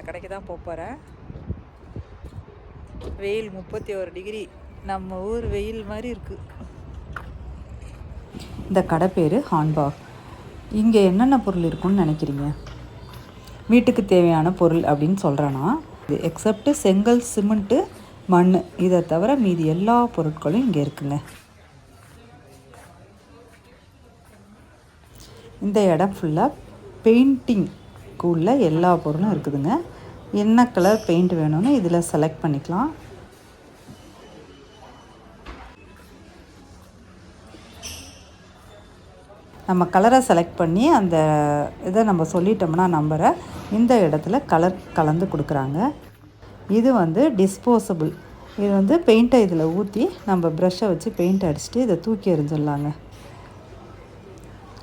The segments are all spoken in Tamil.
அந்த கடைக்கு தான் போக போகிறேன் வெயில் முப்பத்தி ஒரு டிகிரி. நம்ம ஊர் வெயில் மாதிரி இருக்குது இந்த கடை பேர் ஹான்பாக் இங்கே என்னென்ன பொருள் இருக்குன்னு நினைக்கிறீங்க? வீட்டுக்கு தேவையான பொருள் அப்படின்னு சொல்கிறேன்னா இது எக்ஸப்ட் செங்கல் சிமெண்ட்டு மண். இதை தவிர மீதி எல்லா பொருட்களும் இங்கே இருக்குங்க. இந்த இடம் ஃபுல்லாக பெயிண்டிங் உள்ள எல்லா பொருளும் இருக்குதுங்க. என்ன கலர் பெயிண்ட் வேணும்னு இதில் செலக்ட் பண்ணிக்கலாம். நம்ம கலரை செலக்ட் பண்ணி அந்த இதை நம்ம சொல்லிட்டோம்னா நம்பரை இந்த இடத்துல கலர் கலந்து கொடுக்குறாங்க. இது வந்து டிஸ்போசபிள் இது வந்து பெயிண்ட்டை இதில் ஊற்றி நம்ம ப்ரஷ்ஷை வச்சு பெயிண்ட் அடிச்சுட்டு இதை தூக்கி எறிஞ்சிடலாங்க.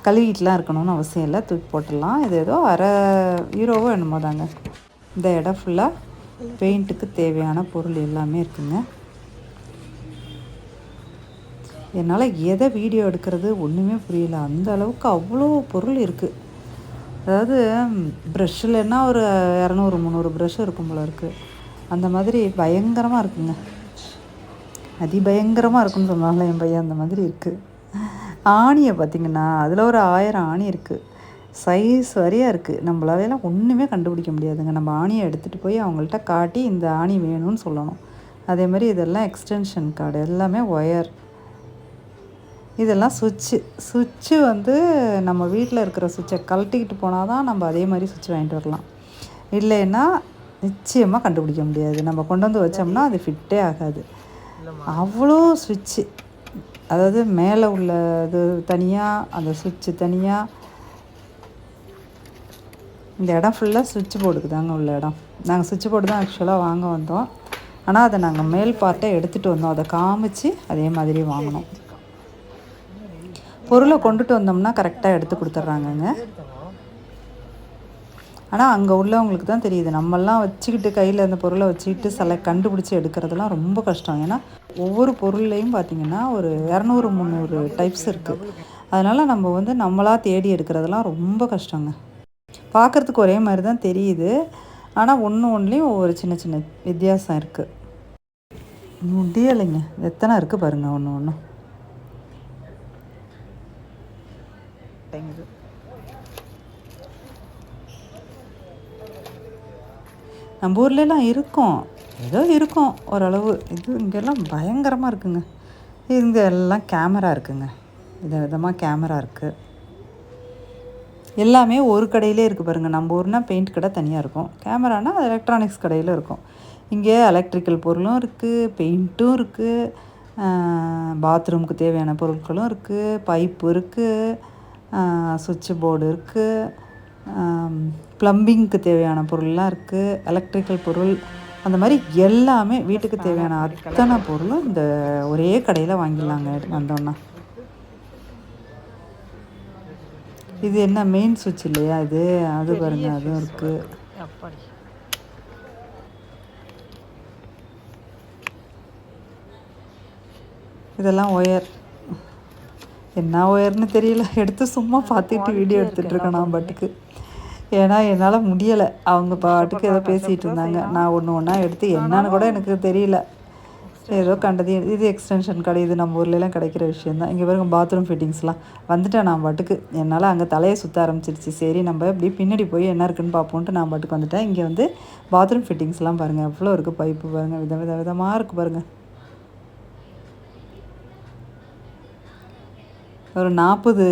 கழுவிட்டுலாம் இருக்கணும்னு அவசியம் இல்லை. தூக்கி போட்டுடலாம். இது ஏதோ அரை ஹீரோவோ என்னமோ தாங்க. இந்த இடம் ஃபுல்லாக பெயிண்ட்டுக்கு தேவையான பொருள் எல்லாமே இருக்குங்க. என்னால் எதை வீடியோ எடுக்கிறது ஒன்றுமே புரியல. அந்த அளவுக்கு அவ்வளோ பொருள் இருக்குது அதாவது ப்ரெஷ்ஷில்னா ஒரு இரநூறு முந்நூறு ப்ரெஷ் இருக்கும் போல இருக்குது அந்த மாதிரி பயங்கரமாக இருக்குங்க. அதிபயங்கரமாக இருக்குன்னு சொன்னாங்களே என் பையன் அந்த மாதிரி இருக்குது ஆணியை பார்த்திங்கன்னா அதில் ஒரு ஆயிரம் ஆணி இருக்குது சைஸ் வரையாக இருக்குது நம்மளாலலாம் ஒன்றுமே கண்டுபிடிக்க முடியாதுங்க. நம்ம ஆணியை எடுத்துகிட்டு போய் அவங்கள்ட்ட காட்டி இந்த ஆணி வேணும்னு சொல்லணும். அதே மாதிரி இதெல்லாம் எக்ஸ்டென்ஷன் கார்டு எல்லாமே ஒயர் இதெல்லாம் சுவிட்சு சுவிட்சு வந்து நம்ம வீட்டில் இருக்கிற சுவிட்சை கழட்டிக்கிட்டு போனால் தான் நம்ம அதே மாதிரி சுவிட்ச் வாங்கிட்டு வரலாம். இல்லைன்னா நிச்சயமாக கண்டுபிடிக்க முடியாது. நம்ம கொண்டு வந்து வச்சோம்னா அது ஃபிட்டே ஆகாது. அவ்வளோ சுவிட்சு அதாவது மேலே உள்ள இது தனியாக அந்த சுவிட்சு தனியாக இந்த இடம் ஃபுல்லாக சுவிட்ச் போர்டுக்கு தாங்க உள்ள இடம். நாங்கள் சுவிட்ச் போர்டு தான் ஆக்சுவலாக வாங்க வந்தோம். ஆனால் அதை நாங்கள் மேல் பார்ட்டை எடுத்துகிட்டு வந்தோம். அதை காமிச்சு அதே மாதிரி வாங்கினோம். பொருளை கொண்டுட்டு வந்தோம்னா கரெக்டாக எடுத்து கொடுத்துட்றாங்கங்க ஆனால் அங்கே உள்ளவங்களுக்கு தான் தெரியுது. நம்மெல்லாம் வச்சுக்கிட்டு கையில் அந்த பொருளை வச்சுக்கிட்டு சில கண்டுபிடிச்சி எடுக்கிறதுலாம் ரொம்ப கஷ்டம். ஏன்னா ஒவ்வொரு பொருள்லேயும் பார்த்திங்கன்னா ஒரு இரநூறு முந்நூறு டைப்ஸ் இருக்குது அதனால் நம்ம வந்து நம்மளாக தேடி எடுக்கிறதெல்லாம் ரொம்ப கஷ்டங்க. பார்க்குறதுக்கு ஒரே மாதிரி தான் தெரியுது. ஆனால் ஒன்று ஒன்றுலேயும் ஒவ்வொரு சின்ன சின்ன வித்தியாசம் இருக்குது முடியலைங்க. எத்தனை இருக்குது பாருங்கள் ஒன்று ஒன்றும் நம்ம ஊர்லலாம் இருக்கும். ஏதோ இருக்கும் ஓரளவு. இது இங்கெல்லாம் பயங்கரமாக இருக்குங்க. இங்கே எல்லாம் கேமரா இருக்குங்க. வித விதமாக கேமரா இருக்குது எல்லாமே ஒரு கடையிலே இருக்குது பாருங்கள் நம்ம ஊர்னால் பெயிண்ட் கடை தனியாக இருக்கும். கேமரானா எலக்ட்ரானிக்ஸ் கடையில் இருக்கும். இங்கே எலக்ட்ரிக்கல் பொருளும் இருக்குது பெயிண்ட்டும் இருக்குது பாத்ரூமுக்கு தேவையான பொருட்களும் இருக்குது பைப்பு இருக்குது சுவிட்ச் போர்டு இருக்குது ப்ளம்பிங்க்கு தேவையான பொருள்லாம் இருக்குது எலக்ட்ரிக்கல் பொருள் அந்த மாதிரி எல்லாமே வீட்டுக்கு தேவையான அத்தனை பொருளும் இந்த ஒரே கடையில் வாங்கிடலாங்க வந்தோன்னா இது என்ன மெயின் சுவிட்ச் இல்லையா இது? அது பாருங்க அதுவும் இருக்குது இதெல்லாம் ஒயர் என்ன ஒயர்னு தெரியல எடுத்து சும்மா பார்த்துட்டு வீடியோ எடுத்துகிட்ருக்கேன் நான் பாட்டுக்கு. ஏன்னா என்னால் முடியலை. அவங்க பாட்டுக்கு ஏதோ பேசிகிட்டு இருந்தாங்க. நான் ஒன்று ஒன்றா எடுத்து என்னன்னு கூட எனக்கு தெரியல. ஏதோ கண்டது. இது எக்ஸ்டென்ஷன் கடை இது நம்ம ஊர்லலாம் கிடைக்கிற விஷயம் தான் இங்கே பாருங்க பாத்ரூம் ஃபிட்டிங்ஸ்லாம் வந்துட்டேன் நான் பாட்டுக்கு. என்னால் அங்கே தலையை சுற்ற ஆரம்பிச்சிருச்சு. சரி நம்ம இப்படி பின்னாடி போய் என்ன இருக்குன்னு பார்ப்போன்ட்டு நான் பாட்டுக்கு வந்துட்டேன். இங்கே வந்து பாத்ரூம் ஃபிட்டிங்ஸ்லாம் பாருங்கள் எவ்வளோ இருக்குது பைப்பு பாருங்கள் வித வித விதமாக இருக்குது பாருங்கள் ஒரு நாற்பது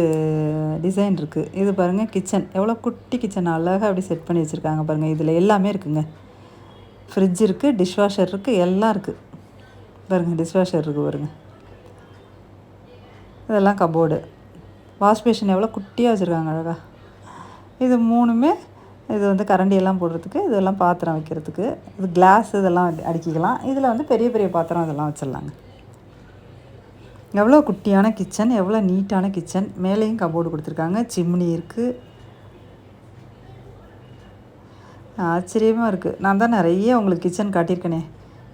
டிசைன் இருக்குது இது பாருங்கள் கிச்சன் எவ்வளோ குட்டி கிச்சன் அழகாக அப்படி செட் பண்ணி வச்சுருக்காங்க பாருங்கள் இதில் எல்லாமே இருக்குங்க. ஃப்ரிட்ஜ் இருக்குது டிஷ்வாஷர் இருக்குது எல்லாம் இருக்குது பாருங்கள் டிஷ்வாஷர் இருக்குது பாருங்கள் இதெல்லாம் கபோர்டு வாஷ் பேஷன் எவ்வளோ குட்டியாக வச்சுருக்காங்க அழகாக இது மூணுமே இது வந்து கரண்டியெல்லாம் போடுறதுக்கு இதெல்லாம் பாத்திரம் வைக்கிறதுக்கு. இது கிளாஸ் இதெல்லாம் அடிக்கிக்கலாம். இதில் வந்து பெரிய பெரிய பாத்திரம் இதெல்லாம் வச்சிடலாங்க. எவ்வளோ குட்டியான கிச்சன் எவ்வளோ நீட்டான கிச்சன். மேலேயும் கபோர்டு கொடுத்துருக்காங்க. சிம்னி இருக்குது ஆச்சரியமாக இருக்குது நான் தான் நிறைய உங்களுக்கு கிச்சன் காட்டியிருக்கேனே.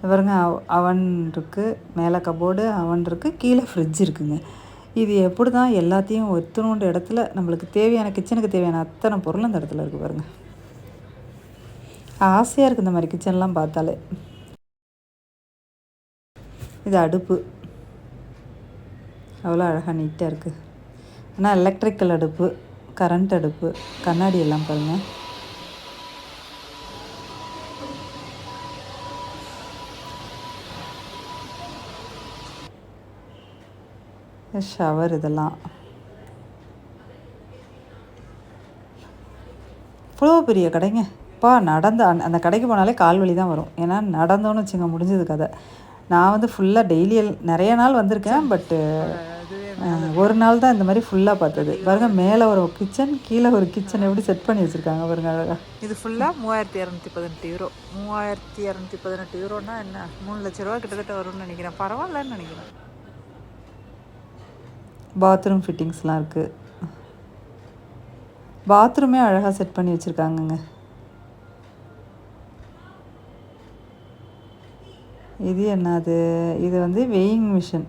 பாருங்க அவன் இருக்குது மேலே கபோர்டு அவன் இருக்குது கீழே ஃப்ரிட்ஜ் இருக்குங்க. இது எப்படி தான் எல்லாத்தையும் ஒத்துணுன்ற இடத்துல நம்மளுக்கு தேவையான கிச்சனுக்கு தேவையான அத்தனை பொருளும் அந்த இடத்துல இருக்குது பாருங்கள் ஆசையாக இருக்குது இந்த மாதிரி கிச்சன்லாம் பார்த்தாலே. இது அடுப்பு. அவ்வளோ அழகாக நீட்டாக இருக்குது ஆனால் எலக்ட்ரிக்கல் அடுப்பு கரண்ட் அடுப்பு கண்ணாடி எல்லாம் பாருங்கள் ஷவர் இதெல்லாம். இவ்வளோ பெரிய கடைங்க. அப்பா நடந்த அந்த- கடைக்கு போனாலே கால் வலி தான் வரும். ஏன்னா நடந்தோன்னு வச்சுங்க முடிஞ்சது கதை. நான் வந்து ஃபுல்லாக டெய்லி நிறைய நாள் வந்திருக்கேன் பட்டு ஒரு நாள் தான் இந்த மாதிரி ஃபுல்லாக பார்த்தது. பாருங்க மேலே ஒரு கிச்சன் கீழே ஒரு கிச்சன் எப்படி செட் பண்ணி வச்சுருக்காங்க பாருங்க அழகா. இது ஃபுல்லாக மூவாயிரத்தி இரநூத்தி பதினெட்டு யூரோ மூவாயிரத்தி இரநூத்தி பதினெட்டு யூரோனா என்ன? மூணு லட்ச ரூபா கிட்டத்தட்ட வரும்னு நினைக்கிறேன். பரவாயில்லன்னு நினைக்கிறேன். பாத்ரூம் ஃபிட்டிங்ஸ்லாம் இருக்குது பாத்ரூமே அழகாக செட் பண்ணி வச்சுருக்காங்கங்க. இது என்னது? இது வந்து வெயிங் மிஷின்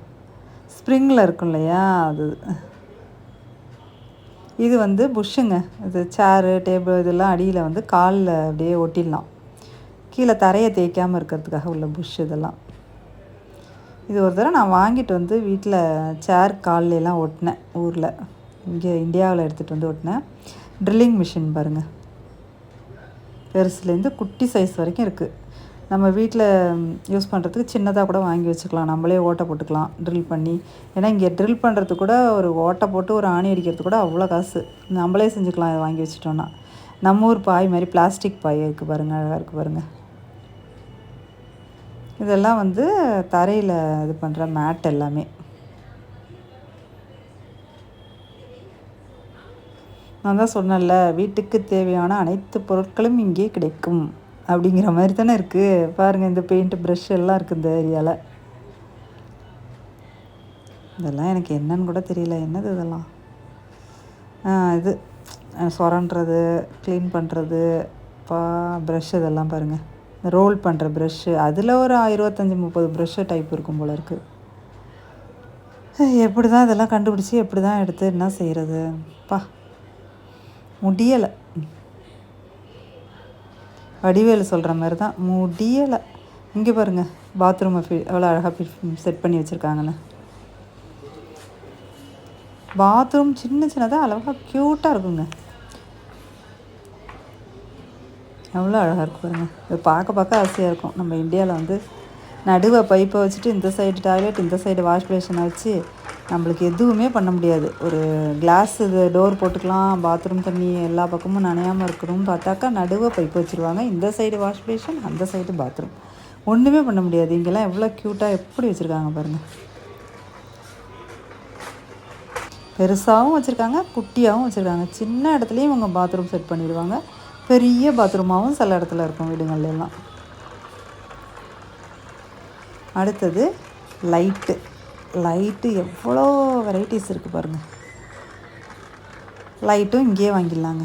ஸ்ப்ரிங்கில் இருக்கும் இல்லையா? அது இது வந்து புஷ்ஷுங்க. இது சேரு டேபிள் இதெல்லாம் அடியில் வந்து காலில் அப்படியே ஒட்டிடலாம். கீழே தரையை தேய்க்காமல் இருக்கிறதுக்காக உள்ள புஷ் இதெல்லாம். இது ஒரு தடவை நான் வாங்கிட்டு வந்து வீட்டில் சேர் கால்ல ஒட்டினேன் ஊரில். இங்கே இந்தியாவில் எடுத்துகிட்டு வந்து ஒட்டினேன். ட்ரில்லிங் மிஷின் பாருங்கள் பெருசுலேருந்து குட்டி சைஸ் வரைக்கும் இருக்குது நம்ம வீட்டில் யூஸ் பண்ணுறதுக்கு சின்னதாக கூட வாங்கி வச்சுக்கலாம். நம்மளே ஓட்டை போட்டுக்கலாம் ட்ரில் பண்ணி. ஏன்னா இங்கே ட்ரில் பண்ணுறதுக்கு கூட ஒரு ஓட்டை போட்டு ஒரு ஆணி அடிக்கிறது கூட அவ்வளோ காசு. நம்மளே செஞ்சுக்கலாம் இதை வாங்கி வச்சுட்டோன்னா. நம்ம ஊர் பாய் மாதிரி பிளாஸ்டிக் பாய் இருக்குது பாருங்கள் அழகாக இருக்குது பாருங்கள் இதெல்லாம் வந்து தரையில் இது பண்ணுற மேட் எல்லாமே. நான் தான் சொன்னேன்ல வீட்டுக்கு தேவையான அனைத்து பொருட்களும் இங்கே கிடைக்கும். அப்படிங்கிற மாதிரி தானே இருக்குது பாருங்கள் இந்த பெயிண்ட் ப்ரஷ் எல்லாம் இருக்குது இந்த ஏரியாவில் இதெல்லாம் எனக்கு என்னன்னு கூட தெரியல. என்னது இதெல்லாம்? இது சொரன்றது க்ளீன் பண்ணுறது பா ப்ரஷ் இதெல்லாம் பாருங்கள் ரோல் பண்ணுற ப்ரஷ்ஷு அதில் ஒரு இருபத்தஞ்சி முப்பது ப்ரஷ்ஷு டைப் இருக்கும் போல இருக்குது எப்படி தான் இதெல்லாம் கண்டுபிடிச்சி எப்படி தான் எடுத்து என்ன செய்கிறது பா முடியலை. வடிவேலு சொல்கிற மாதிரி தான் முடியலை. இங்கே பாருங்கள் பாத்ரூமை ஃபி எவ்வளோ அழகாக செட் பண்ணி வச்சுருக்காங்கன்னு. பாத்ரூம் சின்ன சின்னதாக அழகாக க்யூட்டாக இருக்குங்க. எவ்வளோ அழகாக இருக்கு பாருங்க. இது பார்க்க பார்க்க ஆசையாக இருக்கும். நம்ம இந்தியாவில் வந்து நடுவை பைப்பை வச்சுட்டு இந்த சைடு டாய்லெட் இந்த சைடு வாஷ் பேஷனை வச்சு நம்மளுக்கு எதுவுமே பண்ண முடியாது. ஒரு கிளாஸ் இது டோர் போட்டுக்கலாம் பாத்ரூம் தண்ணி எல்லா பக்கமும் நனையாமல் இருக்கணும்னு பார்த்தாக்கா நடுவை பைப் வச்சுருவாங்க. இந்த சைடு வாஷ் பேஷன் அந்த சைடு பாத்ரூம் ஒன்றுமே பண்ண முடியாது. இங்கெல்லாம் எவ்வளோ க்யூட்டாக எப்படி வச்சுருக்காங்க பாருங்கள் பெருசாகவும் வச்சுருக்காங்க குட்டியாகவும் வச்சுருக்காங்க. சின்ன இடத்துலையும் இவங்க பாத்ரூம் செட் பண்ணிடுவாங்க. பெரிய பாத்ரூமாகவும் சில இடத்துல இருக்கும் வீடுங்கள்ல அடுத்தது லைட்டு லைட்டு எவ்வளோ வெரைட்டிஸ் இருக்குது பாருங்கள் லைட்டும் இங்கேயே வாங்கிடலாங்க.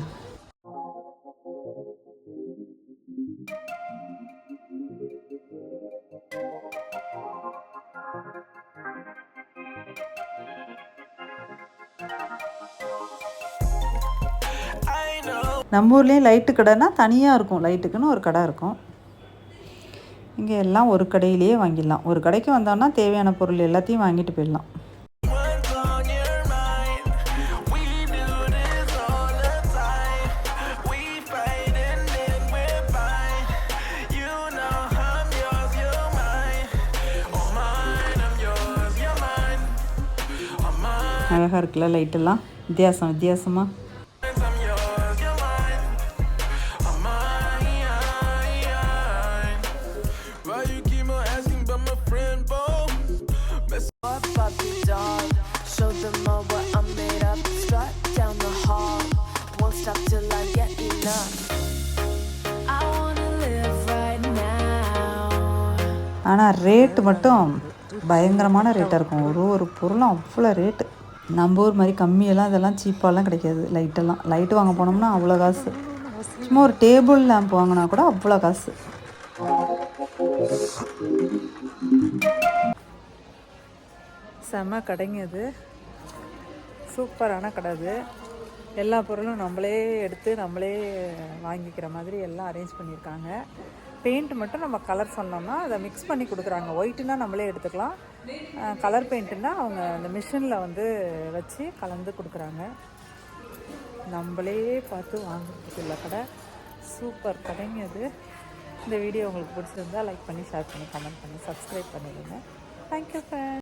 நம்ம ஊர்லேயும் லைட்டு கடைனா தனியாக இருக்கும். லைட்டுக்குன்னு ஒரு கடை இருக்கும். இங்கே எல்லாம் ஒரு கடையிலேயே வாங்கிடலாம். ஒரு கடைக்கு வந்தோன்னா தேவையான பொருள் எல்லாத்தையும் வாங்கிட்டு போயிடலாம். அழகாக இருக்குல்ல லைட்டெல்லாம் வித்தியாசம் வித்தியாசமாக ஆனால் ரேட்டு மட்டும் பயங்கரமான ரேட்டாக இருக்கும். ஒரு ஒரு பொருளும் அவ்வளோ ரேட்டு நம்ம ஊர் மாதிரி கம்மியெல்லாம் இதெல்லாம் சீப்பாலாம் கிடைக்காது. லைட்டெல்லாம் லைட்டு வாங்க போனோம்னா அவ்வளோ காசு. சும்மா ஒரு டேபிள் லேம்ப் வாங்கினா கூட அவ்வளோ காசு. செம்ம கடைங்க இது. சூப்பரான கடை அது. எல்லா பொருளும் நம்மளே எடுத்து நம்மளே வாங்கிக்கிற மாதிரி எல்லாம் அரேஞ்ச் பண்ணியிருக்காங்க. பெயிண்ட் மட்டும் நம்ம கலர் சொன்னோம்னா அதை மிக்ஸ் பண்ணி கொடுக்குறாங்க. ஒயிட்டுனா நம்மளே எடுத்துக்கலாம். கலர் பெயிண்ட்டுன்னா அவங்க அந்த மிஷினில் வந்து வச்சு கலந்து கொடுக்குறாங்க. நம்மளே பார்த்து வாங்குறதுக்கு இல்லை கடை. சூப்பர் கடைங்க அது இந்த வீடியோ உங்களுக்கு பிடிச்சிருந்தா லைக் பண்ணி ஷேர் பண்ணி கமெண்ட் பண்ணி சப்ஸ்கிரைப் பண்ணிடுங்க. Thank you friend